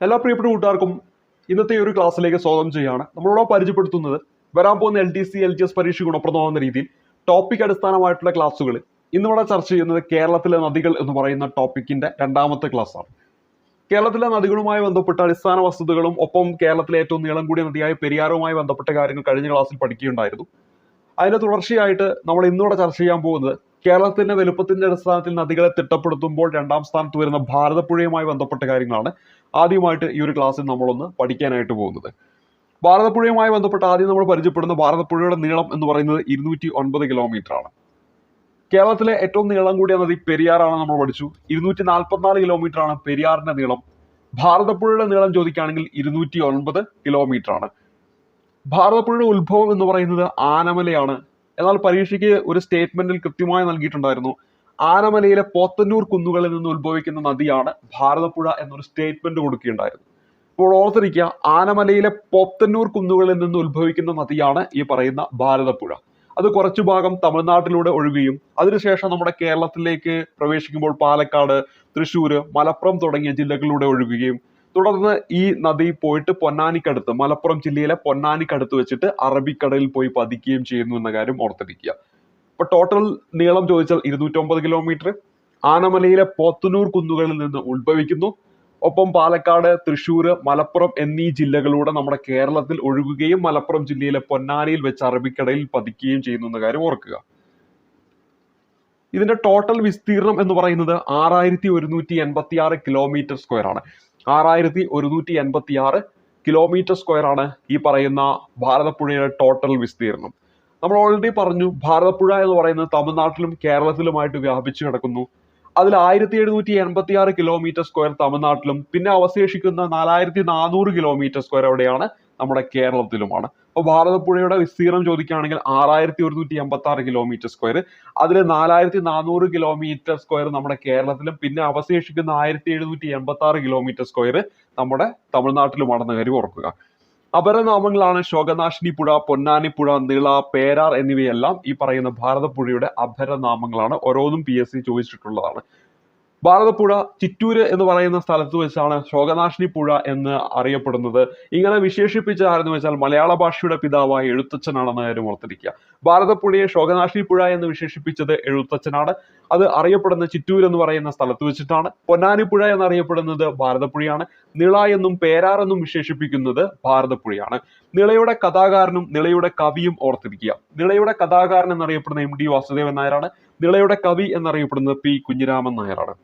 എല്ലാ പ്രിയപ്പെട്ട കൂട്ടുകാർക്കും ഇന്നത്തെ ഒരു ക്ലാസ്സിലേക്ക് സ്വാഗതം ചെയ്യുകയാണ്. നമ്മളോട് പരിചയപ്പെടുത്തുന്നത് വരാൻ പോകുന്ന L D C L G S പരീക്ഷ ഗുണപ്രദമാകുന്ന രീതിയിൽ ടോപ്പിക് അടിസ്ഥാനമായിട്ടുള്ള ക്ലാസ്സുകൾ ഇന്നിവിടെ ചർച്ച ചെയ്യുന്നത് കേരളത്തിലെ നദികൾ എന്ന് പറയുന്ന ടോപ്പിക്കിന്റെ രണ്ടാമത്തെ ക്ലാസ്സാണ് കേരളത്തിലെ നദികളുമായി ബന്ധപ്പെട്ട അടിസ്ഥാന വസ്തുതകളും ഒപ്പം കേരളത്തിലെ ഏറ്റവും നീളം കൂടിയ നദിയായ പെരിയാറുമായി ബന്ധപ്പെട്ട കാര്യങ്ങൾ കഴിഞ്ഞ ക്ലാസ്സിൽ പഠിക്കുകയുണ്ടായിരുന്നു. അതിന്റെ തുടർച്ചയായിട്ട് നമ്മൾ ഇന്നിവിടെ ചർച്ച ചെയ്യാൻ പോകുന്നത് കേരളത്തിന്റെ വലുപ്പത്തിന്റെ അടിസ്ഥാനത്തിൽ നദികളെ തിട്ടപ്പെടുത്തുമ്പോൾ രണ്ടാം സ്ഥാനത്ത് വരുന്ന ഭാരതപ്പുഴയുമായി ബന്ധപ്പെട്ട കാര്യങ്ങളാണ്. ആദ്യമായിട്ട് ഈ ഒരു ക്ലാസ്സിൽ നമ്മളൊന്ന് പഠിക്കാനായിട്ട് പോകുന്നത്. ഭാരതപ്പുഴയുമായി ബന്ധപ്പെട്ട് ആദ്യം നമ്മൾ പരിചയപ്പെടുന്ന ഭാരതപ്പുഴയുടെ നീളം എന്ന് പറയുന്നത് ഇരുന്നൂറ്റി ഒൻപത് ആണ്. കേരളത്തിലെ ഏറ്റവും നീളം കൂടിയ നദി പെരിയാറാണ് നമ്മൾ പഠിച്ചു. ഇരുന്നൂറ്റി നാൽപ്പത്തിനാല് കിലോമീറ്റർ ആണ് പെരിയാറിന്റെ നീളം. ഭാരതപ്പുഴയുടെ നീളം ചോദിക്കുകയാണെങ്കിൽ ഇരുന്നൂറ്റി ഒൻപത് കിലോമീറ്റർ ആണ്. ഭാരതപ്പുഴയുടെ ഉത്ഭവം എന്ന് പറയുന്നത് ആനമലയാണ്. എന്നാൽ പരീക്ഷയ്ക്ക് ഒരു സ്റ്റേറ്റ്മെന്റിൽ കൃത്യമായി നൽകിയിട്ടുണ്ടായിരുന്നു. ആനമലയിലെ പോത്തന്നൂർ കുന്നുകളിൽ നിന്ന് ഉത്ഭവിക്കുന്ന നദിയാണ് ഭാരതപ്പുഴ എന്നൊരു സ്റ്റേറ്റ്മെന്റ് കൊടുക്കുകയുണ്ടായിരുന്നു ഇപ്പോൾ ഓർത്തിരിക്കുക ആനമലയിലെ പോത്തന്നൂർ കുന്നുകളിൽ നിന്ന് ഉത്ഭവിക്കുന്ന നദിയാണ് ഈ പറയുന്ന ഭാരതപ്പുഴ. അത് കുറച്ചു ഭാഗം തമിഴ്നാട്ടിലൂടെ ഒഴുകുകയും അതിനുശേഷം നമ്മുടെ കേരളത്തിലേക്ക് പ്രവേശിക്കുമ്പോൾ പാലക്കാട് തൃശ്ശൂര് മലപ്പുറം തുടങ്ങിയ ജില്ലകളിലൂടെ ഒഴുകുകയും തുടർന്ന് ഈ നദി പോയിട്ട് പൊന്നാനിക്കടുത്ത് മലപ്പുറം ജില്ലയിലെ പൊന്നാനിക്കടുത്ത് വെച്ചിട്ട് അറബിക്കടലിൽ പോയി പതിക്കുകയും ചെയ്യുന്നു എന്ന കാര്യം ഓർത്തിരിക്കുക. ഇപ്പൊ ടോട്ടൽ നീളം ചോദിച്ചാൽ ഇരുന്നൂറ്റൊമ്പത് കിലോമീറ്റർ ആനമലയിലെ പോത്തനൂർ കുന്നുകളിൽ നിന്ന് ഉത്ഭവിക്കുന്നു. ഒപ്പം പാലക്കാട് തൃശ്ശൂർ മലപ്പുറം എന്നീ ജില്ലകളിലൂടെ നമ്മുടെ കേരളത്തിൽ ഒഴുകുകയും മലപ്പുറം ജില്ലയിലെ പൊന്നാനിയിൽ വെച്ച് അറബിക്കടലിൽ പതിക്കുകയും ചെയ്യുന്നു എന്ന കാര്യം ഓർക്കുക. ഇതിന്റെ ടോട്ടൽ വിസ്തീർണം എന്ന് പറയുന്നത് ആറായിരത്തി ഒരുന്നൂറ്റി എൺപത്തി ആറ് കിലോമീറ്റർ സ്ക്വയർ ആണ്. ആറായിരത്തി ഒരുന്നൂറ്റി എൺപത്തി ആറ് കിലോമീറ്റർ സ്ക്വയർ ആണ് ഈ പറയുന്ന ഭാരതപ്പുഴയുടെ ടോട്ടൽ വിസ്തീർണം. നമ്മൾ ഓൾറെഡി പറഞ്ഞു ഭാരതപ്പുഴ എന്ന് പറയുന്നത് തമിഴ്നാട്ടിലും കേരളത്തിലുമായിട്ട് വ്യാപിച്ചു കിടക്കുന്നു. അതിൽ ആയിരത്തി എഴുന്നൂറ്റി എൺപത്തി ആറ് കിലോമീറ്റർ സ്ക്വയർ തമിഴ്നാട്ടിലും പിന്നെ അവശേഷിക്കുന്ന നാലായിരത്തി നാനൂറ് കിലോമീറ്റർ സ്ക്വയർ എവിടെയാണ് നമ്മുടെ കേരളത്തിലുമാണ്. അപ്പോൾ ഭാരതപ്പുഴയുടെ വിസ്തീർണം ചോദിക്കുകയാണെങ്കിൽ ആറായിരത്തി ഒരുന്നൂറ്റി എൺപത്തി ആറ് കിലോമീറ്റർ സ്ക്വയർ അതിൽ നാലായിരത്തി നാനൂറ് കിലോമീറ്റർ സ്ക്വയർ നമ്മുടെ കേരളത്തിലും പിന്നെ അവശേഷിക്കുന്ന ആയിരത്തി എഴുന്നൂറ്റി എൺപത്തി ആറ് കിലോമീറ്റർ സ്ക്വയർ നമ്മുടെ തമിഴ്നാട്ടിലുമാണെന്ന കാര്യം ഓർക്കുക. അപരനാമങ്ങളാണ് ശോകനാശിനി പുഴ പൊന്നാനിപ്പുഴ നിള പേരാർ എന്നിവയെല്ലാം ഈ പറയുന്ന ഭാരതപ്പുഴയുടെ അപരനാമങ്ങളാണ്. ഓരോന്നും സി ചോദിച്ചിട്ടുള്ളതാണ്. ഭാരതപ്പുഴ ചിറ്റൂര് എന്ന് പറയുന്ന സ്ഥലത്ത് വെച്ചാണ് ശോകനാശിനി പുഴ എന്ന് അറിയപ്പെടുന്നത്. ഇങ്ങനെ വിശേഷിപ്പിച്ച ആരെന്ന് വെച്ചാൽ മലയാള ഭാഷയുടെ പിതാവായ എഴുത്തച്ഛനാണെന്ന കാര്യം ഓർത്തിരിക്കുക. ഭാരതപ്പുഴയെ ശോകനാശിനി പുഴ എന്ന് വിശേഷിപ്പിച്ചത് എഴുത്തച്ഛനാണ്. അത് അറിയപ്പെടുന്ന ചിറ്റൂർ എന്ന് പറയുന്ന സ്ഥലത്ത് വെച്ചിട്ടാണ്. പൊന്നാനിപ്പുഴ എന്നറിയപ്പെടുന്നത് ഭാരതപ്പുഴയാണ്. നിള എന്നും പേരാർ എന്നും വിശേഷിപ്പിക്കുന്നത് ഭാരതപ്പുഴയാണ്. നിളയുടെ കഥാകാരനും നിളയുടെ കവിയും ഓർത്തിരിക്കുക. നിളയുടെ കഥാകാരൻ എന്നറിയപ്പെടുന്ന എം ഡി വാസുദേവൻ നായരാണ്. നിളയുടെ കവി എന്നറിയപ്പെടുന്നത് പി കുഞ്ഞിരാമൻ നായരാണ്.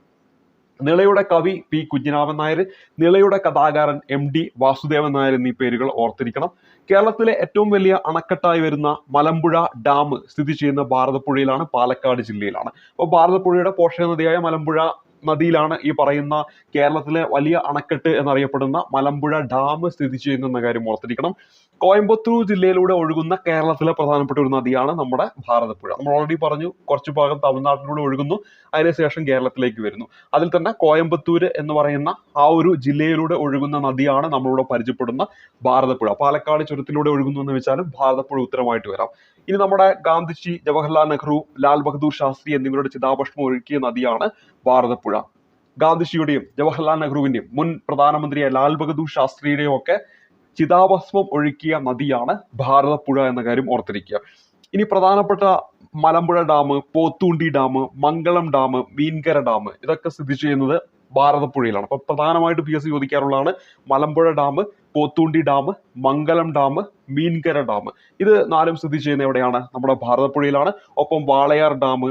നിളയുടെ കവി പി കുഞ്ഞിരാമൻ നായർ നിളയുടെ കഥാകാരൻ എം ഡി വാസുദേവൻ നായർ എന്നീ പേരുകൾ ഓർത്തിരിക്കണം. കേരളത്തിലെ ഏറ്റവും വലിയ അണക്കെട്ടായി വരുന്ന മലമ്പുഴ ഡാം സ്ഥിതി ചെയ്യുന്ന ഭാരതപ്പുഴയിലാണ് പാലക്കാട് ജില്ലയിലാണ്. അപ്പോൾ ഭാരതപ്പുഴയുടെ പോഷക നദിയായ മലമ്പുഴ നദിയിലാണ് ഈ പറയുന്ന കേരളത്തിലെ വലിയ അണക്കെട്ട് എന്നറിയപ്പെടുന്ന മലമ്പുഴ ഡാം സ്ഥിതി ചെയ്യുന്ന കാര്യം ഓർത്തിരിക്കണം. കോയമ്പത്തൂർ ജില്ലയിലൂടെ ഒഴുകുന്ന കേരളത്തിലെ പ്രധാനപ്പെട്ട ഒരു നദിയാണ് നമ്മുടെ ഭാരതപ്പുഴ. നമ്മൾ ഓൾറെഡി പറഞ്ഞു കുറച്ചു ഭാഗം തമിഴ്നാട്ടിലൂടെ ഒഴുകുന്നു അതിനുശേഷം കേരളത്തിലേക്ക് വരുന്നു. അതിൽ തന്നെ കോയമ്പത്തൂർ എന്ന് പറയുന്ന ആ ഒരു ജില്ലയിലൂടെ ഒഴുകുന്ന നദിയാണ് നമ്മളിവിടെ പരിചയപ്പെടുന്ന ഭാരതപ്പുഴ. പാലക്കാട് ചുരത്തിലൂടെ ഒഴുകുന്നു എന്ന് വെച്ചാലും ഭാരതപ്പുഴ ഉത്തരമായിട്ട് വരാം. ഇനി നമ്മുടെ ഗാന്ധിജി ജവഹർലാൽ നെഹ്റു ലാൽ ബഹദൂർ ശാസ്ത്രി എന്നിവരുടെ ചിതാഭസ്മം ഒഴുക്കിയ നദിയാണ് ഭാരതപ്പുഴ. ഗാന്ധിജിയുടെയും ജവഹർലാൽ നെഹ്റുവിന്റെയും മുൻ പ്രധാനമന്ത്രിയായ ലാൽ ബഹദൂർ ശാസ്ത്രിയുടെയും ഒക്കെ ചിതാഭസ്മം ഒഴുക്കിയ നദിയാണ് ഭാരതപ്പുഴ എന്ന കാര്യം ഓർത്തിരിക്കുക. ഇനി പ്രധാനപ്പെട്ട Malampuzha dam Pothundi dam Mangalam dam Meenkara dam ഇതൊക്കെ സ്ഥിതി ചെയ്യുന്നത് ഭാരതപ്പുഴയിലാണ്. അപ്പൊ പ്രധാനമായിട്ട് P S C ചോദിക്കാറുള്ളതാണ് Malampuzha dam Pothundi dam Mangalam dam Meenkara dam. ഇത് നാലും സ്ഥിതി ചെയ്യുന്ന എവിടെയാണ്? നമ്മുടെ ഭാരതപ്പുഴയിലാണ്. ഒപ്പം വാളയാർ ഡാം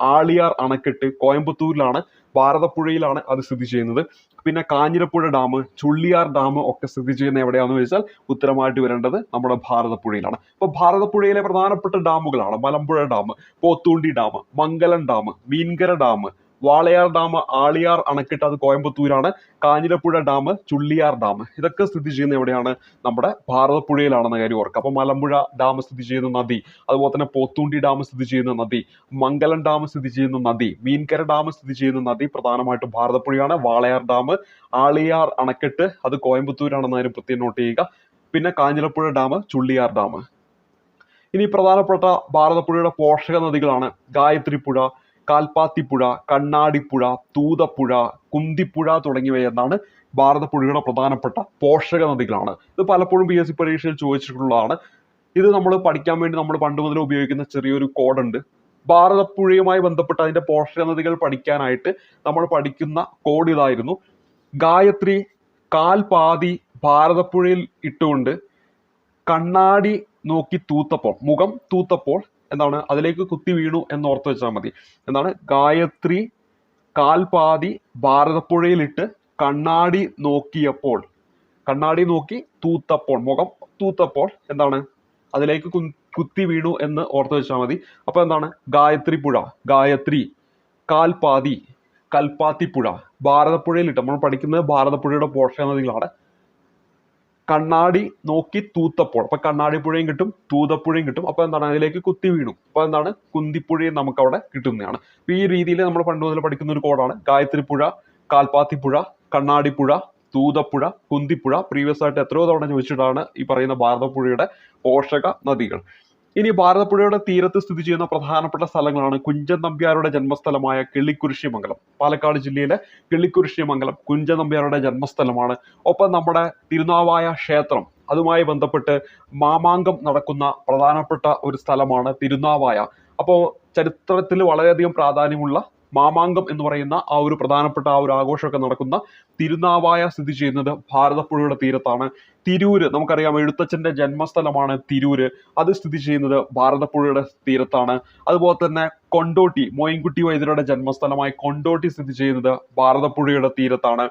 ആളിയാർ അണക്കെട്ട് കോയമ്പത്തൂരിലാണ് ഭാരതപ്പുഴയിലാണ് അത് സ്ഥിതി ചെയ്യുന്നത്. പിന്നെ കാഞ്ഞിരപ്പുഴ ഡാം ചുള്ളിയാർ ഡാം ഒക്കെ സ്ഥിതി ചെയ്യുന്ന എവിടെയാണെന്ന് ചോദിച്ചാൽ ഉത്തരമായിട്ട് വരേണ്ടത് നമ്മുടെ ഭാരതപ്പുഴയിലാണ്. അപ്പോൾ ഭാരതപ്പുഴയിലെ പ്രധാനപ്പെട്ട ഡാമുകളാണ് Malampuzha dam Pothundi dam Mangalam dam Meenkara dam Walayar dam Aliyar അണക്കെട്ട് അത് കോയമ്പത്തൂരാണ്. Kanjirapuzha dam Chulliyar dam. ഇതൊക്കെ സ്ഥിതി ചെയ്യുന്ന എവിടെയാണ്? നമ്മുടെ ഭാരതപ്പുഴയിലാണെന്ന കാര്യം ഓർക്കുക. അപ്പൊ മലമ്പുഴ ഡാം സ്ഥിതി ചെയ്യുന്ന നദി അതുപോലെ തന്നെ പോത്തൂണ്ടി ഡാം സ്ഥിതി ചെയ്യുന്ന നദി മംഗലം ഡാം സ്ഥിതി ചെയ്യുന്ന നദി മീൻകര ഡാം സ്ഥിതി ചെയ്യുന്ന നദി പ്രധാനമായിട്ടും ഭാരതപ്പുഴയാണ്. വാളയാർ ഡാം ആളിയാർ അണക്കെട്ട് അത് കോയമ്പത്തൂരാണെന്ന കാര്യം പ്രത്യേകം നോട്ട് ചെയ്യുക. പിന്നെ കാഞ്ഞിരപ്പുഴ ഡാം ചുള്ളിയാർ ഡാം. ഇനി പ്രധാനപ്പെട്ട ഭാരതപ്പുഴയുടെ പോഷക നദികളാണ്. ഗായത്രി പുഴ കാൽപ്പാത്തിപ്പുഴ കണ്ണാടിപ്പുഴ തൂതപ്പുഴ കുന്തിപ്പുഴ തുടങ്ങിയവയെന്നാണ് ഭാരതപ്പുഴയുടെ പ്രധാനപ്പെട്ട പോഷക നദികളാണ്. ഇത് പലപ്പോഴും പി എസ് സി പരീക്ഷയിൽ ചോദിച്ചിട്ടുള്ളതാണ്. ഇത് നമ്മൾ പഠിക്കാൻ വേണ്ടി നമ്മൾ പണ്ട് മുതൽ ഉപയോഗിക്കുന്ന ചെറിയൊരു കോഡുണ്ട്. ഭാരതപ്പുഴയുമായി ബന്ധപ്പെട്ട് അതിന്റെ പോഷക നദികൾ പഠിക്കാനായിട്ട് നമ്മൾ പഠിക്കുന്ന കോഡ് ഇതായിരുന്നു. ഗായത്രി കാൽപാതി ഭാരതപ്പുഴയിൽ ഇട്ടുകൊണ്ട് കണ്ണാടി നോക്കി തൂത്തപ്പോൾ മുഖം തൂത്തപ്പോൾ എന്താണ്? അതിലേക്ക് കുത്തി വീണു എന്ന് ഓർത്ത് വെച്ചാൽ മതി. എന്താണ്? ഗായത്രി കാൽപാതി ഭാരതപ്പുഴയിലിട്ട് കണ്ണാടി നോക്കിയപ്പോൾ കണ്ണാടി നോക്കി തൂത്തപ്പോൾ മുഖം തൂത്തപ്പോൾ എന്താണ്? അതിലേക്ക് കുത്തി വീണു എന്ന് ഓർത്ത് വെച്ചാൽ മതി. അപ്പൊ എന്താണ്? ഗായത്രി പുഴ ഗായത്രി കാൽപാതി കൽപ്പാത്തിപ്പുഴ ഭാരതപ്പുഴയിലിട്ട്. നമ്മൾ പഠിക്കുന്നത് ഭാരതപ്പുഴയുടെ പോഷക നദികളാണ് കണ്ണാടി നോക്കി തൂത്തപ്പോൾ. അപ്പൊ കണ്ണാടി പുഴയും കിട്ടും തൂതപ്പുഴയും കിട്ടും. അപ്പൊ എന്താണ് അതിലേക്ക് കുത്തി വീണു. അപ്പൊ എന്താണ്? കുന്തിപ്പുഴയും നമുക്ക് അവിടെ കിട്ടുന്നതാണ്. അപ്പൊ ഈ രീതിയിൽ നമ്മൾ പണ്ട് മുതൽ പഠിക്കുന്ന ഒരു കോഡാണ്. ഗായത്രി പുഴ കാൽപ്പാത്തിപ്പുഴ കണ്ണാടിപ്പുഴ തൂതപ്പുഴ കുന്തിപ്പുഴ. പ്രീവിയസ് ആയിട്ട് എത്രയോ തവണ ചോദിച്ചിട്ടാണ് ഈ പറയുന്ന ഭാരതപ്പുഴയുടെ പോഷക നദികൾ. ഇനി ഭാരതപ്പുഴയുടെ തീരത്ത് സ്ഥിതി ചെയ്യുന്ന പ്രധാനപ്പെട്ട സ്ഥലങ്ങളാണ് കുഞ്ചൻ നമ്പ്യാരുടെ ജന്മസ്ഥലമായ കിള്ളിക്കുരിശിമംഗലം പാലക്കാട് ജില്ലയിലെ കിള്ളിക്കുരിശിമംഗലം കുഞ്ചൻ നമ്പ്യാരുടെ ജന്മസ്ഥലമാണ്. ഒപ്പം നമ്മുടെ തിരുനാവായ ക്ഷേത്രം അതുമായി ബന്ധപ്പെട്ട് മാമാങ്കം നടക്കുന്ന പ്രധാനപ്പെട്ട ഒരു സ്ഥലമാണ് തിരുനാവായ. അപ്പോൾ ചരിത്രത്തിൽ വളരെയധികം പ്രാധാന്യമുള്ള മാമാങ്കം എന്ന് പറയുന്ന ആ ഒരു പ്രധാനപ്പെട്ട ആ ഒരു ആഘോഷമൊക്കെ നടക്കുന്ന തിരുനാവായ സ്ഥിതി ചെയ്യുന്നത് ഭാരതപ്പുഴയുടെ തീരത്താണ്. തിരൂര് നമുക്കറിയാം എഴുത്തച്ഛന്റെ ജന്മസ്ഥലമാണ് തിരൂര്. അത് സ്ഥിതി ചെയ്യുന്നത് ഭാരതപ്പുഴയുടെ തീരത്താണ്. അതുപോലെ തന്നെ കൊണ്ടോട്ടി മോയിൻകുട്ടി വൈദ്യരുടെ ജന്മസ്ഥലമായ കൊണ്ടോട്ടി സ്ഥിതി ചെയ്യുന്നത് ഭാരതപ്പുഴയുടെ തീരത്താണ്.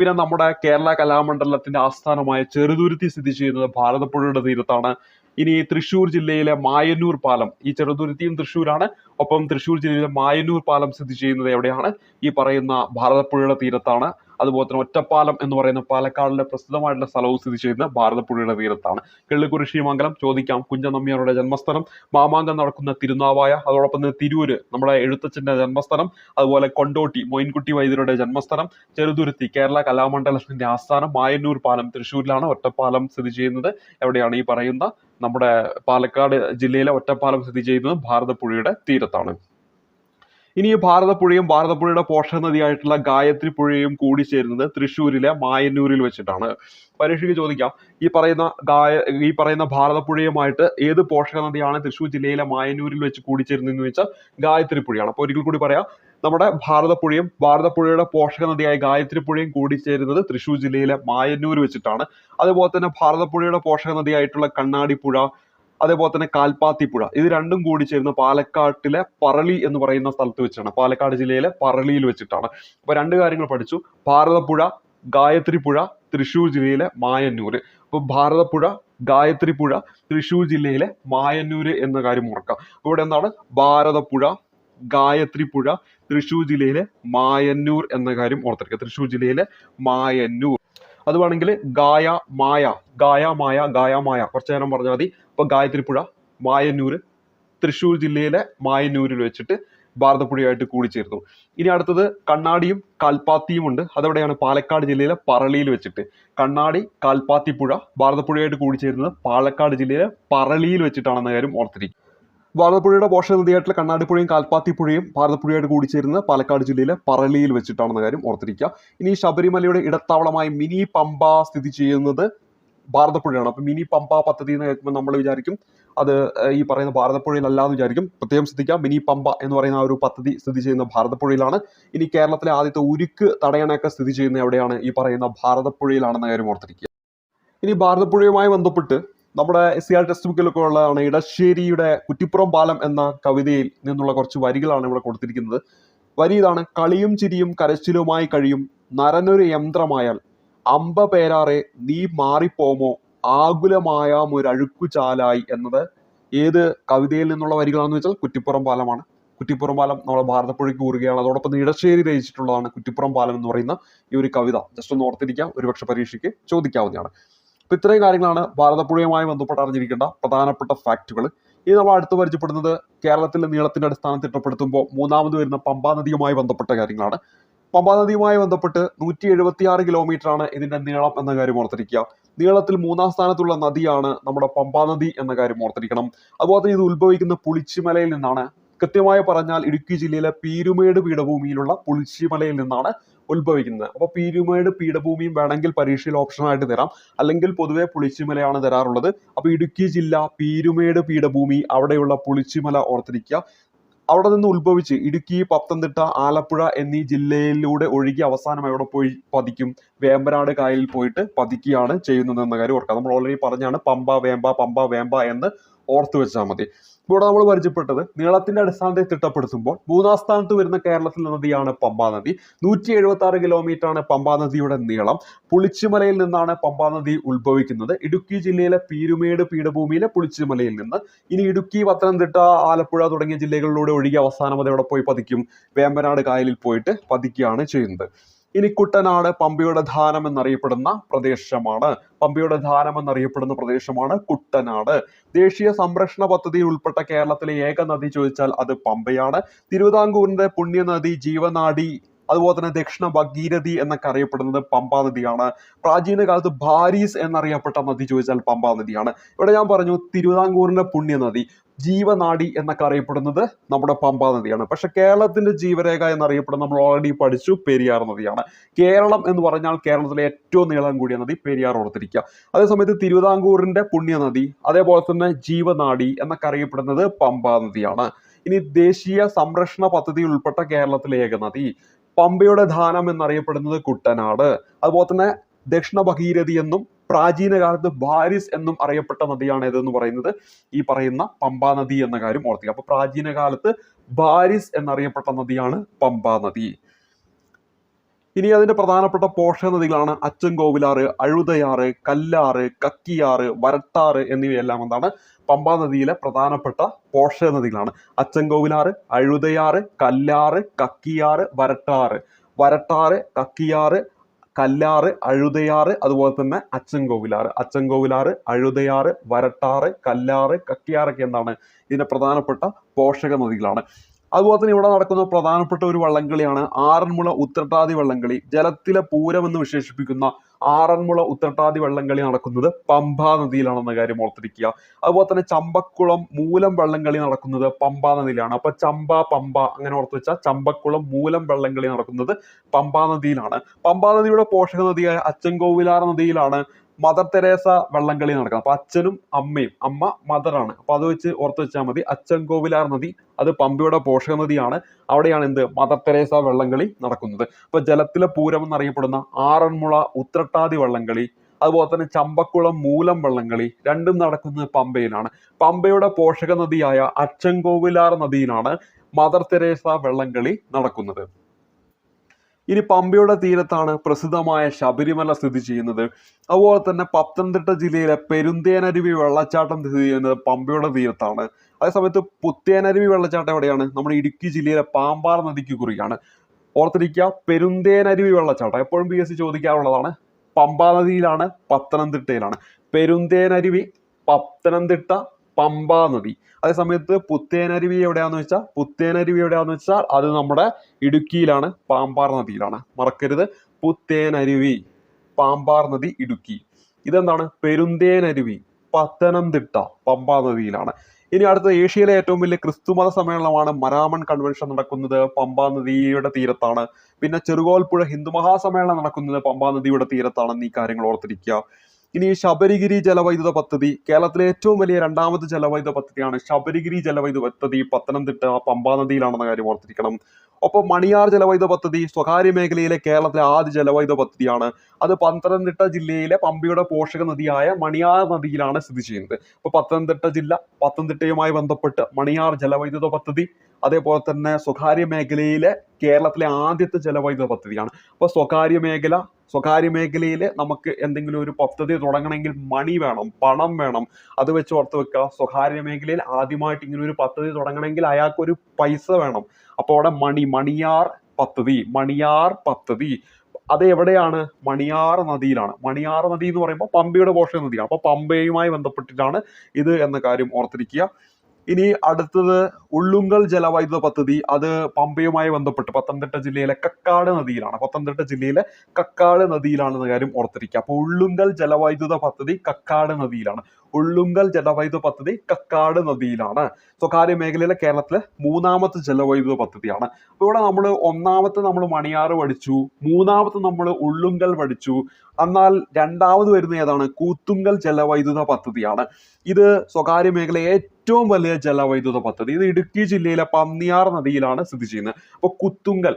പിന്നെ നമ്മുടെ കേരള കലാമണ്ഡലത്തിന്റെ ആസ്ഥാനമായ ചെറുതുരുത്തി സ്ഥിതി ചെയ്യുന്നത് ഭാരതപ്പുഴയുടെ തീരത്താണ്. ഇനി തൃശ്ശൂർ ജില്ലയിലെ മായന്നൂർ പാലം ഈ ചെറുതുരുത്തിയും തൃശ്ശൂരാണ്. ഒപ്പം തൃശ്ശൂർ ജില്ലയിലെ മായന്നൂർ പാലം സ്ഥിതി ചെയ്യുന്നത് എവിടെയാണ്? ഈ പറയുന്ന ഭാരതപ്പുഴയുടെ തീരത്താണ്. അതുപോലെ തന്നെ ഒറ്റപ്പാലം എന്ന് പറയുന്ന പാലക്കാടിലെ പ്രസിദ്ധമായിട്ടുള്ള സ്ഥലവും സ്ഥിതി ചെയ്യുന്ന ഭാരതപ്പുഴയുടെ തീരത്താണ്. കിള്ളിക്കുറിശി മംഗലം ചോദിക്കാം. കുഞ്ചനമ്മിയാരുടെ ജന്മസ്ഥലം മാമാങ്കം നടക്കുന്ന തിരുനാവായ അതോടൊപ്പം തന്നെ തിരൂര് നമ്മുടെ എഴുത്തച്ഛന്റെ ജന്മസ്ഥലം അതുപോലെ കൊണ്ടോട്ടി മൊയിൻകുട്ടി വൈദ്യരുടെ ജന്മസ്ഥലം ചെറുതുരുത്തി കേരള കലാമണ്ഡലത്തിന്റെ ആസ്ഥാനം മായന്നൂർ പാലം തൃശ്ശൂരിലാണ് ഒറ്റപ്പാലം സ്ഥിതി ചെയ്യുന്നത് എവിടെയാണ് ഈ പറയുന്ന നമ്മുടെ പാലക്കാട് ജില്ലയിലെ ഒറ്റപ്പാലം സ്ഥിതി ചെയ്യുന്നത് ഭാരതപ്പുഴയുടെ തീരത്താണ്. ഇനി ഈ ഭാരതപ്പുഴയും ഭാരതപ്പുഴയുടെ പോഷക നദിയായിട്ടുള്ള ഗായത്രി പുഴയും കൂടി ചേരുന്നത് തൃശ്ശൂരിലെ മായന്നൂരിൽ വെച്ചിട്ടാണ്. പരീക്ഷയ്ക്ക് ചോദിക്കാം. ഈ പറയുന്ന ഗായ ഈ പറയുന്ന ഭാരതപ്പുഴയുമായിട്ട് ഏത് പോഷക നദിയാണ് തൃശ്ശൂർ ജില്ലയിലെ മായന്നൂരിൽ വെച്ച് കൂടിച്ചേരുന്നതെന്ന് വെച്ചാൽ ഗായത്രി പുഴയാണ്. അപ്പോൾ ഒരിക്കൽ കൂടി പറയാം. നമ്മുടെ ഭാരതപ്പുഴയും ഭാരതപ്പുഴയുടെ പോഷക നദിയായ ഗായത്രി പുഴയും കൂടിച്ചേരുന്നത് തൃശ്ശൂർ ജില്ലയിലെ മായന്നൂർ വെച്ചിട്ടാണ്. അതുപോലെ തന്നെ ഭാരതപ്പുഴയുടെ പോഷക നദിയായിട്ടുള്ള കണ്ണാടിപ്പുഴ അതേപോലെ തന്നെ കാൽപ്പാത്തിപ്പുഴ ഇത് രണ്ടും കൂടി ചേരുന്ന പാലക്കാട്ടിലെ പറളി എന്ന് പറയുന്ന സ്ഥലത്ത് വെച്ചാണ്. പാലക്കാട് ജില്ലയിലെ പറളിയിൽ വെച്ചിട്ടാണ്. അപ്പൊ രണ്ട് കാര്യങ്ങൾ പഠിച്ചു. ഭാരതപ്പുഴ ഗായത്രി പുഴ തൃശ്ശൂർ ജില്ലയിലെ മായന്നൂർ. അപ്പൊ ഭാരതപ്പുഴ ഗായത്രി പുഴ തൃശ്ശൂർ ജില്ലയിലെ മായന്നൂര് എന്ന കാര്യം ഓർക്കാം. ഇവിടെ എന്താണ്? ഭാരതപ്പുഴ ഗായത്രി പുഴ തൃശ്ശൂർ ജില്ലയിലെ മായന്നൂർ എന്ന കാര്യം ഓർത്തിരിക്കുക. തൃശ്ശൂർ ജില്ലയിലെ മായന്നൂർ. അത് ഗായ മായ ഗായ മായ ഗായ മായ കുറച്ചു നേരം പറഞ്ഞാൽ മതി. അപ്പൊ ഗായത്രി പുഴ മായന്നൂർ തൃശ്ശൂർ ജില്ലയിലെ മായന്നൂരിൽ വെച്ചിട്ട് ഭാരതപ്പുഴയായിട്ട് കൂടിച്ചേർന്നു ഇനി അടുത്തത് കണ്ണാടിയും കാൽപ്പാത്തിയും ഉണ്ട്. അതെവിടെയാണ്? പാലക്കാട് ജില്ലയിലെ പറളിയിൽ വെച്ചിട്ട്. കണ്ണാടി കാൽപ്പാത്തി പുഴ ഭാരതപ്പുഴയായിട്ട് കൂടിച്ചേരുന്നത് പാലക്കാട് ജില്ലയിലെ പറളിയിൽ വെച്ചിട്ടാണെന്ന കാര്യം ഓർത്തിരിക്കും ഭാരതപ്പുഴയുടെ പോഷക നദിയായിട്ടുള്ള കണ്ണാടിപ്പുഴയും കാൽപ്പാത്തിപ്പുഴയും ഭാരതപ്പുഴയായിട്ട് കൂടിച്ചേരുന്നത് പാലക്കാട് ജില്ലയിലെ പറളിയിൽ വെച്ചിട്ടാണെന്ന കാര്യം ഓർത്തിരിക്കുക. ഇനി ശബരിമലയുടെ ഇടത്താവളമായ മിനി പമ്പ സ്ഥിതി ചെയ്യുന്നത് ഭാരതപ്പുഴയാണ്. അപ്പൊ മിനി പമ്പ പദ്ധതി എന്ന് കേൾക്കുമ്പോൾ നമ്മൾ വിചാരിക്കും അത് ഈ പറയുന്ന ഭാരതപ്പുഴയിലല്ലാന്ന് വിചാരിക്കും. പ്രത്യേകം ശ്രദ്ധിക്കാം മിനി പമ്പ എന്ന് പറയുന്ന ആ ഒരു പദ്ധതി സ്ഥിതി ചെയ്യുന്ന ഭാരതപ്പുഴയിലാണ്. ഇനി കേരളത്തിലെ ആദ്യത്തെ ഉരുക്ക് തടയണയൊക്കെ സ്ഥിതി ചെയ്യുന്ന എവിടെയാണ്? ഈ പറയുന്ന ഭാരതപ്പുഴയിലാണെന്ന കാര്യം ഓർത്തിരിക്കുക. ഇനി ഭാരതപ്പുഴയുമായി ബന്ധപ്പെട്ട് നമ്മുടെ എസ് സി ആർ ടെക്സ്റ്റ് ബുക്കിലൊക്കെ ഉള്ളതാണ് ഇടശ്ശേരിയുടെ കുറ്റിപ്പുറം പാലം എന്ന കവിതയിൽ നിന്നുള്ള കുറച്ച് വരികളാണ് ഇവിടെ കൊടുത്തിരിക്കുന്നത്. വരി ഇതാണ് കളിയും ചിരിയും കരച്ചിലുമായി കഴിയും നരനൊരു യന്ത്രമായാൽ അമ്പ പേരാറെ നീ മാറിപ്പോമോ ആകുലമായ ചാലായി എന്നത് ഏത് കവിതയിൽ നിന്നുള്ള വരികളാണെന്ന് വെച്ചാൽ കുറ്റിപ്പുറം പാലമാണ്. കുറ്റിപ്പുറം പാലം നമ്മുടെ ഭാരതപ്പുഴയ്ക്ക് കൂറുകയാണ് അതോടൊപ്പം ഇടശ്ശേരി രചിച്ചിട്ടുള്ളതാണ് കുറ്റിപ്പുറം പാലം എന്ന് പറയുന്ന ഈ ഒരു കവിത. ജസ്റ്റ് ഒന്ന് ഓർത്തിരിക്കാം ഒരുപക്ഷെ പരീക്ഷയ്ക്ക് ചോദിക്കാവുന്നതാണ്. അപ്പൊ ഇത്രയും കാര്യങ്ങളാണ് ഭാരതപ്പുഴയുമായി ബന്ധപ്പെട്ട് അറിഞ്ഞിരിക്കേണ്ട പ്രധാനപ്പെട്ട ഫാക്റ്റുകൾ ഇനി നമ്മൾ അടുത്ത് പരിചയപ്പെടുന്നത് കേരളത്തിലെ നീളത്തിന്റെ അടിസ്ഥാനത്തിൽ തിട്ടപ്പെടുത്തുമ്പോൾ മൂന്നാമത് വരുന്ന പമ്പാ നദിയുമായി ബന്ധപ്പെട്ട കാര്യങ്ങളാണ്. പമ്പാ നദിയുമായി ബന്ധപ്പെട്ട് നൂറ്റി എഴുപത്തി ആറ് കിലോമീറ്റർ ആണ് ഇതിന്റെ നീളം എന്ന കാര്യം ഓർത്തിരിക്കുക. നീളത്തിൽ മൂന്നാം സ്ഥാനത്തുള്ള നദിയാണ് നമ്മുടെ പമ്പാ നദി എന്ന കാര്യം ഓർത്തിരിക്കണം. അതുപോലെ തന്നെ ഇത് ഉത്ഭവിക്കുന്ന പുളിച്ചിമലയിൽ നിന്നാണ്. കൃത്യമായി പറഞ്ഞാൽ ഇടുക്കി ജില്ലയിലെ പീരുമേട് പീഠഭൂമിയിലുള്ള പുളിച്ചിമലയിൽ നിന്നാണ് ഉത്ഭവിക്കുന്നത്. അപ്പോൾ പീരുമേട് പീഠഭൂമിയും വേണമെങ്കിൽ പരീക്ഷയിൽ ഓപ്ഷനായിട്ട് തരാം. അല്ലെങ്കിൽ പൊതുവെ പുളിച്ചിമലയാണ് തരാറുള്ളത്. അപ്പോൾ ഇടുക്കി ജില്ല പീരുമേട് പീഠഭൂമി അവിടെയുള്ള പുളിച്ചിമല ഓർത്തിരിക്കുക. അവിടെ നിന്ന് ഉത്ഭവിച്ച് ഇടുക്കി പത്തനംതിട്ട ആലപ്പുഴ എന്നീ ജില്ലയിലൂടെ ഒഴുകി അവസാനം അവിടെ പോയി പതിക്കും? വേമ്പനാട് കായലിൽ പോയിട്ട് പതിക്കുകയാണ് ചെയ്യുന്നത് എന്ന കാര്യം ഓർക്കുക. നമ്മൾ ഓൾറെഡി പറഞ്ഞാണ് പമ്പ വേമ്പ പമ്പ വേമ്പ എന്ന് ഓർത്തു വെച്ചാൽ മതി. ഇവിടെ നമ്മൾ പരിചയപ്പെട്ടത് നീളത്തിന്റെ അടിസ്ഥാനത്തിൽ തിട്ടപ്പെടുത്തുമ്പോൾ മൂന്നാം സ്ഥാനത്ത് വരുന്ന കേരളത്തിലെ നദിയാണ് പമ്പാ നദി. നൂറ്റി എഴുപത്തി ആറ് കിലോമീറ്റർ ആണ് പമ്പാ നദിയുടെ നീളം. പുളിച്ചുമലയിൽ നിന്നാണ് പമ്പാ നദി ഉത്ഭവിക്കുന്നത്. ഇടുക്കി ജില്ലയിലെ പീരുമേട് പീഠഭൂമിയിലെ പുളിച്ചുമലയിൽ നിന്ന്. ഇനി ഇടുക്കി പത്തനംതിട്ട ആലപ്പുഴ തുടങ്ങിയ ജില്ലകളിലൂടെ ഒഴുകി അവസാനം അത് എവിടെ പോയി പതിക്കും? വേമ്പനാട് കായലിൽ പോയിട്ട് പതിക്കുകയാണ് ചെയ്യുന്നത്. ഇനി കുട്ടനാട് പമ്പയുടെ ധാനം എന്നറിയപ്പെടുന്ന പ്രദേശമാണ്. പമ്പയുടെ ധാനം എന്നറിയപ്പെടുന്ന പ്രദേശമാണ് കുട്ടനാട്. ദേശീയ സംരക്ഷണ പദ്ധതിയിൽ ഉൾപ്പെട്ട കേരളത്തിലെ ഏക നദി ചോദിച്ചാൽ അത് പമ്പയാണ്. തിരുവിതാംകൂറിന്റെ പുണ്യനദി ജീവനാഡി അതുപോലെ തന്നെ ദക്ഷിണ ഭഗീരഥി എന്നൊക്കെ അറിയപ്പെടുന്നത് പമ്പാ നദിയാണ്. പ്രാചീന കാലത്ത് ഭാരീസ് എന്നറിയപ്പെട്ട നദി ചോദിച്ചാൽ പമ്പാ നദിയാണ്. ഇവിടെ ഞാൻ പറഞ്ഞു തിരുവിതാംകൂറിന്റെ പുണ്യനദി ജീവനാടി എന്നൊക്കെ അറിയപ്പെടുന്നത് നമ്മുടെ പമ്പാ നദിയാണ്. പക്ഷെ കേരളത്തിന്റെ ജീവരേഖ എന്നറിയപ്പെടുന്ന നമ്മൾ ഓൾറെഡി പഠിച്ചു പെരിയാർ നദിയാണ്. കേരളം എന്ന് പറഞ്ഞാൽ കേരളത്തിലെ ഏറ്റവും നീളം കൂടിയ നദി പെരിയാർ ഓർത്തിരിക്കുക. അതേസമയത്ത് തിരുവിതാംകൂറിന്റെ പുണ്യനദി അതേപോലെ തന്നെ ജീവനാഡി എന്നൊക്കെ അറിയപ്പെടുന്നത് പമ്പാ നദിയാണ്. ഇനി ദേശീയ സംരക്ഷണ പദ്ധതിയിൽ ഉൾപ്പെട്ട കേരളത്തിലെ ഏക നദി പമ്പയുടെ ധാനം എന്നറിയപ്പെടുന്നത് കുട്ടനാട്. അതുപോലെ തന്നെ ദക്ഷിണ ഭഗീരഥി എന്നും പ്രാചീന കാലത്ത് ഭാരിസ് എന്നും അറിയപ്പെട്ട നദിയാണ് ഏതെന്ന് പറയുന്നത്. ഈ പറയുന്ന പമ്പാ നദി എന്ന കാര്യം ഓർത്തിക്കുക അപ്പൊ പ്രാചീന കാലത്ത് ഭാരിസ് എന്നറിയപ്പെട്ട നദിയാണ് പമ്പാ നദി. ഇനി അതിന്റെ പ്രധാനപ്പെട്ട പോഷക നദികളാണ് അച്ചൻകോവിലാറ് അഴുതയാറ് കല്ലാറ് കക്കിയാറ് വരട്ടാറ് എന്നിവയെല്ലാം എന്താണ്? പമ്പാ നദിയിലെ പ്രധാനപ്പെട്ട പോഷക നദികളാണ്. അച്ചൻകോവിലാറ് അഴുതയാറ് കല്ലാറ് കക്കിയാറ് വരട്ടാറ്. വരട്ടാറ് കക്കിയാറ് കല്ലാറ് അഴുതയാറ് അതുപോലെ തന്നെ അച്ചൻകോവിലാറ്. അച്ചൻകോവിലാറ് അഴുതയാറ് വരട്ടാറ് കല്ലാറ് കക്കിയാറൊക്കെ എന്താണ്? ഇതിന്റെ പ്രധാനപ്പെട്ട പോഷക നദികളാണ്. അതുപോലെ തന്നെ ഇവിടെ നടക്കുന്ന പ്രധാനപ്പെട്ട ഒരു വള്ളംകളിയാണ് ആറന്മുള ഉത്രട്ടാതി വള്ളംകളി. ജലത്തിലെ പൂരം എന്ന് വിശേഷിപ്പിക്കുന്ന ആറന്മുള ഉത്രട്ടാതി വള്ളംകളി നടക്കുന്നത് പമ്പാ നദിയിലാണെന്ന കാര്യം ഓർത്തിരിക്കുക. അതുപോലെ തന്നെ ചമ്പക്കുളം മൂലം വള്ളംകളി നടക്കുന്നത് പമ്പാ നദിയിലാണ്. അപ്പൊ ചമ്പ പമ്പ അങ്ങനെ ഓർത്തു വെച്ചാൽ ചമ്പക്കുളം മൂലം വള്ളംകളി നടക്കുന്നത് പമ്പാ നദിയിലാണ്. പമ്പാ നദിയുടെ പോഷക നദിയായ അച്ചൻകോവിലാർ നദിയിലാണ് മദർ തെരേസ വള്ളംകളി നടക്കുന്നത് അപ്പൊ അച്ഛനും അമ്മയും അമ്മ മദറാണ് അപ്പൊ അത് വെച്ച് ഓർത്ത് വെച്ചാൽ മതി. അച്ഛൻ അച്ചൻകോവിലാർ നദി അത് പമ്പയുടെ പോഷക നദിയാണ്. അവിടെയാണ് എന്ത്? മദർ തെരേസ വള്ളംകളി നടക്കുന്നത്. അപ്പൊ ജലത്തിലെ പൂരം എന്നറിയപ്പെടുന്ന ആറന്മുള ഉത്രട്ടാതി വള്ളംകളി അതുപോലെ തന്നെ ചമ്പക്കുളം മൂലം വള്ളംകളി രണ്ടും നടക്കുന്നത് പമ്പയിലാണ്. പമ്പയുടെ പോഷക നദിയായ അച്ചൻകോവിലാർ നദിയിലാണ് മദർ തെരേസ വള്ളംകളി നടക്കുന്നത്. ഇനി പമ്പയുടെ തീരത്താണ് പ്രസിദ്ധമായ ശബരിമല സ്ഥിതി ചെയ്യുന്നത്. അതുപോലെ തന്നെ പത്തനംതിട്ട ജില്ലയിലെ പെരുന്തേനരുവി വെള്ളച്ചാട്ടം സ്ഥിതി ചെയ്യുന്നത് പമ്പയുടെ തീരത്താണ്. അതേസമയത്ത് പുത്തേനരുവി വെള്ളച്ചാട്ടം എവിടെയാണ്? നമ്മുടെ ഇടുക്കി ജില്ലയിലെ പാമ്പാറ നദിക്ക് കുറിയാണ് ഓർത്തിരിക്കുക പെരുന്തേനരുവി വെള്ളച്ചാട്ടം എപ്പോഴും പി എസ് സി ചോദിക്കാറുള്ളതാണ്. പമ്പാ നദിയിലാണ് പത്തനംതിട്ടയിലാണ്. പെരുന്തേനരുവി പത്തനംതിട്ട പമ്പാ നദി. അതേസമയത്ത് പുത്തേനരുവി എവിടെയാന്ന് വെച്ചാൽ പുത്തേനരുവി എവിടെയാന്ന് വെച്ചാൽ അത് നമ്മുടെ ഇടുക്കിയിലാണ് പാമ്പാർ നദിയിലാണ്. മറക്കരുത്. പുത്തേനരുവി പാമ്പാർ നദി ഇടുക്കി. ഇതെന്താണ്? പെരുന്തേനരുവി പത്തനംതിട്ട പമ്പാ നദിയിലാണ്. ഇനി അടുത്ത ഏഷ്യയിലെ ഏറ്റവും വലിയ ക്രിസ്തുമത സമ്മേളനമാണ് മരാമൺ കൺവെൻഷൻ നടക്കുന്നത് പമ്പാ നദിയുടെ തീരത്താണ്. പിന്നെ ചെറുകോൽപ്പുഴ ഹിന്ദു മഹാസമ്മേളനം നടക്കുന്നത് പമ്പാ നദിയുടെ തീരത്താണ് ഈ കാര്യങ്ങൾ ഓർത്തിരിക്കുക. ഇനി ശബരിഗിരി ജലവൈദ്യുത പദ്ധതി. കേരളത്തിലെ ഏറ്റവും വലിയ രണ്ടാമത്തെ ജലവൈദ്യുത പദ്ധതിയാണ് ശബരിഗിരി ജലവൈദ്യുത പദ്ധതി പത്തനംതിട്ട പമ്പാ നദിയിലാണെന്ന കാര്യം ഓർത്തിരിക്കണം. ഒപ്പം മണിയാർ ജലവൈദ്യുത പദ്ധതി സ്വകാര്യ മേഖലയിലെ കേരളത്തിലെ ആദ്യ ജലവൈദ്യുത പദ്ധതിയാണ്. അത് പത്തനംതിട്ട ജില്ലയിലെ പമ്പയുടെ പോഷക നദിയായ മണിയാർ നദിയിലാണ് സ്ഥിതി ചെയ്യുന്നത്. അപ്പൊ പത്തനംതിട്ട ജില്ല പത്തനംതിട്ടയുമായി ബന്ധപ്പെട്ട് മണിയാർ ജലവൈദ്യുത പദ്ധതി അതേപോലെ തന്നെ സ്വകാര്യ മേഖലയിലെ കേരളത്തിലെ ആദ്യത്തെ ജലവൈദ്യുത പദ്ധതിയാണ്. അപ്പോൾ സ്വകാര്യ മേഖല സ്വകാര്യ മേഖലയിൽ നമുക്ക് എന്തെങ്കിലും ഒരു പദ്ധതി തുടങ്ങണമെങ്കിൽ മണി വേണം പണം വേണം. അത് വെച്ച് ഓർത്ത് വെക്കുക. സ്വകാര്യ മേഖലയിൽ ആദ്യമായിട്ട് ഇങ്ങനെ ഒരു പദ്ധതി തുടങ്ങണമെങ്കിൽ അയാൾക്ക് ഒരു പൈസ വേണം. അപ്പോൾ അവിടെ മണി മണിയാർ പദ്ധതി മണിയാർ പദ്ധതി. അത് എവിടെയാണ്? മണിയാർ നദിയിലാണ്. മണിയാർ നദി എന്ന് പറയുമ്പോൾ പമ്പയുടെ പോഷക നദിയാണ്. അപ്പോൾ പമ്പയുമായി ബന്ധപ്പെട്ടിട്ടാണ് ഇത് എന്ന കാര്യം ഓർത്തിരിക്കുക. ഇനി അടുത്തത് ഉള്ളുങ്കൽ ജലവൈദ്യുത പദ്ധതി. അത് പമ്പയുമായി ബന്ധപ്പെട്ട് പത്തനംതിട്ട ജില്ലയിലെ കക്കാട് നദിയിലാണ്. പത്തനംതിട്ട ജില്ലയിലെ കക്കാട് നദിയിലാണെന്ന കാര്യം ഓർത്തിരിക്കുക. അപ്പോൾ ഉള്ളുങ്കൽ ജലവൈദ്യുത പദ്ധതി കക്കാട് നദിയിലാണ്. ഉള്ളുങ്കൽ ജലവൈദ്യുത പദ്ധതി കക്കാട് നദിയിലാണ്. സ്വകാര്യ മേഖലയിലെ കേരളത്തിലെ മൂന്നാമത്തെ ജലവൈദ്യുത പദ്ധതിയാണ്. അപ്പോൾ ഇവിടെ നമ്മൾ ഒന്നാമത്തെ നമ്മൾ മണിയാറ് പഠിച്ചു മൂന്നാമത്തെ നമ്മൾ ഉള്ളുങ്കൽ പഠിച്ചു. എന്നാൽ രണ്ടാമത് വരുന്ന ഏതാണ്? കൂത്തുങ്കൽ ജലവൈദ്യുത പദ്ധതിയാണ്. ഇത് സ്വകാര്യ മേഖല ഏറ്റവും വലിയ ജലവൈദ്യുത പദ്ധതി. ഇത് ഇടുക്കി ജില്ലയിലെ പന്നിയാർ നദിയിലാണ് സ്ഥിതി ചെയ്യുന്നത്. അപ്പോൾ കുത്തുങ്കൽ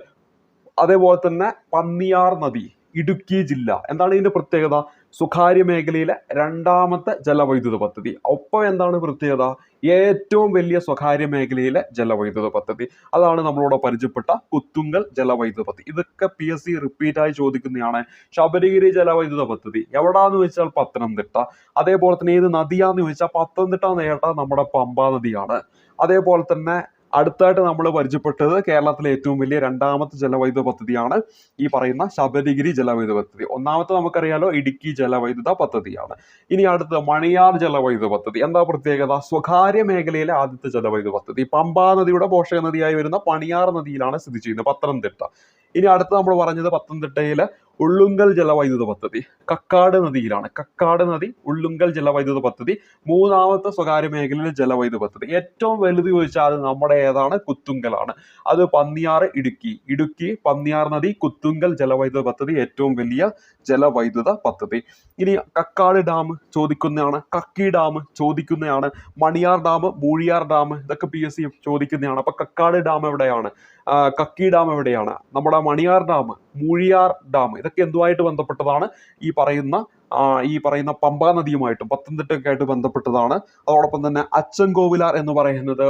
അതേപോലെ തന്നെ പന്നിയാർ നദി ഇടുക്കി ജില്ല. എന്താണ് ഇതിന്റെ പ്രത്യേകത? സ്വകാര്യ മേഖലയിലെ രണ്ടാമത്തെ ജലവൈദ്യുത പദ്ധതി. ഒപ്പം എന്താണ് പ്രത്യേകത? ഏറ്റവും വലിയ സ്വകാര്യ മേഖലയിലെ ജലവൈദ്യുത പദ്ധതി. അതാണ് നമ്മളോട് പരിചയപ്പെട്ട കുത്തുങ്കൽ ജലവൈദ്യുത പദ്ധതി. ഇതൊക്കെ പി എസ് സി റിപ്പീറ്റ് ആയി ചോദിക്കുന്നതാണ്. ശബരിഗിരി ജലവൈദ്യുത പദ്ധതി. എവിടാന്ന് വെച്ചാൽ പത്തനംതിട്ട. അതേപോലെ തന്നെ ഏത് നദിയാന്ന് ചോദിച്ചാൽ പത്തനംതിട്ട നേട്ട നമ്മുടെ പമ്പാ നദിയാണ്. അതേപോലെ തന്നെ അടുത്തായിട്ട് നമ്മൾ പരിചയപ്പെട്ടത് കേരളത്തിലെ ഏറ്റവും വലിയ രണ്ടാമത്തെ ജലവൈദ്യുത പദ്ധതിയാണ് ഈ പറയുന്ന ശബരിഗിരി ജലവൈദ്യുത പദ്ധതി. ഒന്നാമത്തെ നമുക്കറിയാലോ ഇടുക്കി ജലവൈദ്യുത പദ്ധതിയാണ്. ഇനി അടുത്തത് മണിയാർ ജലവൈദ്യുത പദ്ധതി. എന്താ പ്രത്യേകത? സ്വകാര്യ മേഖലയിലെ ആദ്യത്തെ ജലവൈദ്യുത പദ്ധതി. പമ്പാ നദിയുടെ പോഷക നദിയായി വരുന്ന പണിയാർ നദിയിലാണ് സ്ഥിതി ചെയ്യുന്നത് പത്തനംതിട്ട. ഇനി അടുത്ത് നമ്മൾ പറഞ്ഞത് പത്തനംതിട്ടയിലെ ഉള്ളുങ്കൽ ജലവൈദ്യുത പദ്ധതി. കക്കാട് നദിയിലാണ്. കക്കാട് നദി ഉള്ളുങ്കൽ ജലവൈദ്യുത പദ്ധതി മൂന്നാമത്തെ സ്വകാര്യ മേഖലയിലെ ജലവൈദ്യുത പദ്ധതി. ഏറ്റവും വലുത് ചോദിച്ചാൽ അത് നമ്മുടെ ഏതാണ്? കുത്തുങ്കലാണ് അത് പന്നിയാർ ഇടുക്കി. ഇടുക്കി പന്നിയാർ നദി കുത്തുങ്കൽ ജലവൈദ്യുത പദ്ധതി ഏറ്റവും വലിയ ജലവൈദ്യുത പദ്ധതി. ഇനി കക്കാട് ഡാം ചോദിക്കുന്നതാണ്. കക്കി ഡാം ചോദിക്കുന്നതാണ്. മണിയാർ ഡാം മൂഴിയാർ ഡാം ഇതൊക്കെ പി എസ് സി ചോദിക്കുന്നതാണ്. അപ്പൊ കക്കാട് ഡാം എവിടെയാണ്? കക്കി ഡാം എവിടെയാണ്? നമ്മുടെ മണിയാർ ഡാം മൂഴിയാർ ഡാം ഇതൊക്കെ എന്തുമായിട്ട് ബന്ധപ്പെട്ടതാണ്? ഈ പറയുന്ന ഈ പറയുന്ന പമ്പാ നദിയുമായിട്ടും പത്തനംതിട്ടയൊക്കെ ആയിട്ട് ബന്ധപ്പെട്ടതാണ്. അതോടൊപ്പം തന്നെ അച്ചൻ അച്ചൻകോവിലാർ എന്ന് പറയുന്നത്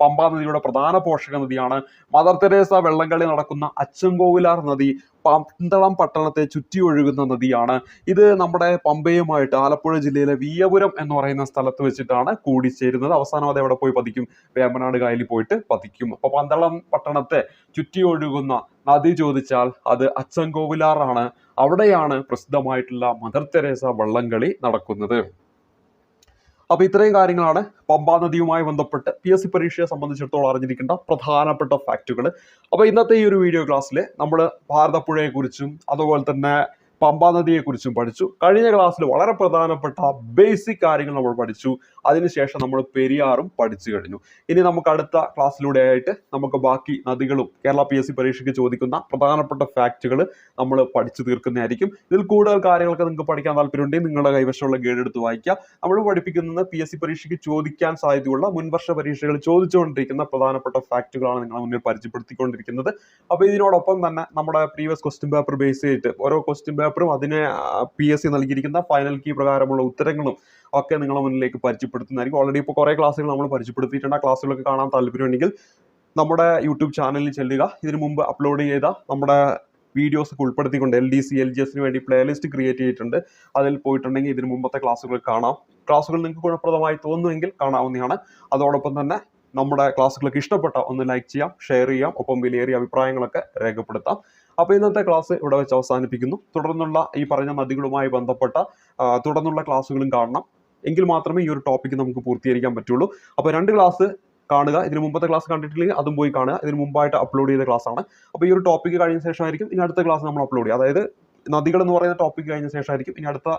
പമ്പാ നദിയുടെ പ്രധാന പോഷക നദിയാണ്. മദർ തെരേസ വെള്ളംകളി നടക്കുന്ന അച്ചൻകോവിലാർ നദി പന്തളം പട്ടണത്തെ ചുറ്റി ഒഴുകുന്ന നദിയാണ്. ഇത് നമ്മുടെ പമ്പയുമായിട്ട് ആലപ്പുഴ ജില്ലയിലെ വീയപുരം എന്ന് പറയുന്ന സ്ഥലത്ത് വെച്ചിട്ടാണ് കൂടിച്ചേരുന്നത്. അവസാനം അത് എവിടെ പോയി പതിക്കും? വേമ്പനാട് കായലിൽ പോയിട്ട് പതിക്കും. അപ്പൊ പന്തളം പട്ടണത്തെ ചുറ്റി ഒഴുകുന്ന നദി ചോദിച്ചാൽ അത് അച്ചൻകോവിലാറാണ് അവിടെയാണ് പ്രസിദ്ധമായിട്ടുള്ള മദർ തെരേസ വള്ളംകളി നടക്കുന്നത്. അപ്പൊ ഇത്രയും കാര്യങ്ങളാണ് പമ്പാ നദിയുമായി ബന്ധപ്പെട്ട് പി എസ് സി പരീക്ഷയെ സംബന്ധിച്ചിടത്തോളം അറിഞ്ഞിരിക്കേണ്ട പ്രധാനപ്പെട്ട ഫാക്റ്റുകൾ അപ്പൊ ഇന്നത്തെ ഈ ഒരു വീഡിയോ ക്ലാസ്സിൽ നമ്മൾ ഭാരതപ്പുഴയെ കുറിച്ചും അതുപോലെ തന്നെ പമ്പാ നദിയെ കുറിച്ചും പഠിച്ചു. കഴിഞ്ഞ ക്ലാസ്സിൽ വളരെ പ്രധാനപ്പെട്ട ബേസിക് കാര്യങ്ങൾ നമ്മൾ പഠിച്ചു. അതിനുശേഷം നമ്മൾ പെരിയാറും പഠിച്ചു കഴിഞ്ഞു. ഇനി നമുക്ക് അടുത്ത ക്ലാസ്സിലൂടെ ആയിട്ട് നമുക്ക് ബാക്കി നദികളും കേരള പി എസ് സി പരീക്ഷയ്ക്ക് ചോദിക്കുന്ന പ്രധാനപ്പെട്ട ഫാക്റ്റുകൾ നമ്മൾ പഠിച്ചു തീർക്കുന്നതായിരിക്കും. ഇതിൽ കൂടുതൽ കാര്യങ്ങളൊക്കെ നിങ്ങൾക്ക് പഠിക്കാൻ താല്പര്യമുണ്ടെങ്കിൽ നിങ്ങളുടെ കൈവശമുള്ള ഗൈഡ് എടുത്ത് വായിക്കുക. നമ്മൾ പഠിപ്പിക്കുന്നത് പി എസ് സി പരീക്ഷയ്ക്ക് ചോദിക്കാൻ സാധ്യതയുള്ള മുൻവർഷ പരീക്ഷകൾ ചോദിച്ചുകൊണ്ടിരിക്കുന്ന പ്രധാനപ്പെട്ട ഫാക്റ്റുകളാണ് നിങ്ങളുടെ മുന്നിൽ പരിചയപ്പെടുത്തിക്കൊണ്ടിരിക്കുന്നത്. അപ്പോൾ ഇതിനോടൊപ്പം തന്നെ നമ്മുടെ പ്രീവിയസ് ക്വസ്റ്റ്യൻ പേപ്പർ ബേസ് ചെയ്തിട്ട് ഓരോ ക്വസ്റ്റ്യൻ പേപ്പറും അതിന് പി എസ് സി നൽകിയിരിക്കുന്ന ഫൈനൽ കീ പ്രകാരമുള്ള ഉത്തരങ്ങളും ഒക്കെ നിങ്ങളുടെ മുന്നിലേക്ക് പരിചയപ്പെടുത്തുന്നതായിരിക്കും. ഓൾറെഡി ഇപ്പോൾ കുറേ ക്ലാസ്സുകൾ നമ്മൾ പരിചയപ്പെടുത്തിയിട്ടുണ്ട്. ആ ക്ലാസ്സുകളൊക്കെ കാണാൻ താല്പര്യമുണ്ടെങ്കിൽ നമ്മുടെ യൂട്യൂബ് ചാനലിൽ ചെല്ലുക. ഇതിനു മുമ്പ് അപ്ലോഡ് ചെയ്ത നമ്മുടെ വീഡിയോസ് ഒക്കെ ഉൾപ്പെടുത്തിക്കൊണ്ട് L D C L G എസിന് വേണ്ടി പ്ലേലിസ്റ്റ് ക്രിയേറ്റ് ചെയ്തിട്ടുണ്ട്. അതിൽ പോയിട്ടുണ്ടെങ്കിൽ ഇതിന് മുമ്പത്തെ ക്ലാസ്സുകൾ കാണാം. ക്ലാസ്സുകൾ നിങ്ങൾക്ക് ഗുണപ്രദമായി തോന്നുമെങ്കിൽ കാണാവുന്നതാണ്. അതോടൊപ്പം തന്നെ നമ്മുടെ ക്ലാസ്സുകളൊക്കെ ഇഷ്ടപ്പെട്ട ഒന്ന് ലൈക്ക് ചെയ്യാം ഷെയർ ചെയ്യാം ഒപ്പം വിലയേറിയ അഭിപ്രായങ്ങളൊക്കെ രേഖപ്പെടുത്താം. അപ്പോൾ ഇന്നത്തെ ക്ലാസ് ഇവിടെ വെച്ച് അവസാനിപ്പിക്കുന്നു. തുടർന്നുള്ള ഈ പറഞ്ഞ നദികളുമായി ബന്ധപ്പെട്ട തുടർന്നുള്ള ക്ലാസ്സുകളും കാണണം. എങ്കിൽ മാത്രമേ ഈ ഒരു ടോപ്പിക്ക് നമുക്ക് പൂർത്തീകരിക്കാൻ പറ്റുള്ളൂ. അപ്പോൾ രണ്ട് ക്ലാസ് കാണുക. ഇതിന് മുമ്പത്തെ ക്ലാസ് കണ്ടിട്ടില്ലെങ്കിൽ അതും പോയി കാണുക. ഇതിന് മുമ്പായിട്ട് അപ്ലോഡ് ചെയ്ത ക്ലാസ് ആണ്. അപ്പോൾ ഈ ഒരു ടോപ്പിക് കഴിഞ്ഞ ശേഷമായിരിക്കും ഇനി അടുത്ത ക്ലാസ് നമ്മൾ അപ്ലോഡ് ചെയ്യുക. അതായത് നദികൾ എന്ന് പറയുന്ന ടോപ്പിക് കഴിഞ്ഞ ശേഷമായിരിക്കും. ഇനി അടുത്ത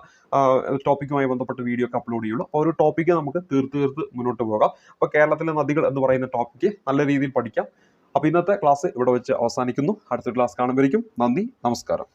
ടോപ്പിക്കുമായി ബന്ധപ്പെട്ട വീഡിയോ ഒക്കെ അപ്ലോഡ് ചെയ്യുള്ളൂ. അപ്പോൾ ഒരു ടോപ്പിക്ക് നമുക്ക് തീർത്ത് തീർത്ത് മുന്നോട്ട് പോകാം. അപ്പോൾ കേരളത്തിലെ നദികൾ എന്ന് പറയുന്ന ടോപ്പിക്ക് നല്ല രീതിയിൽ പഠിക്കാം. അപ്പോൾ ഇന്നത്തെ ക്ലാസ് ഇവിടെ വെച്ച് അവസാനിക്കുന്നു. അടുത്ത ക്ലാസ് കാണുമ്പോഴേക്കും നന്ദി നമസ്കാരം.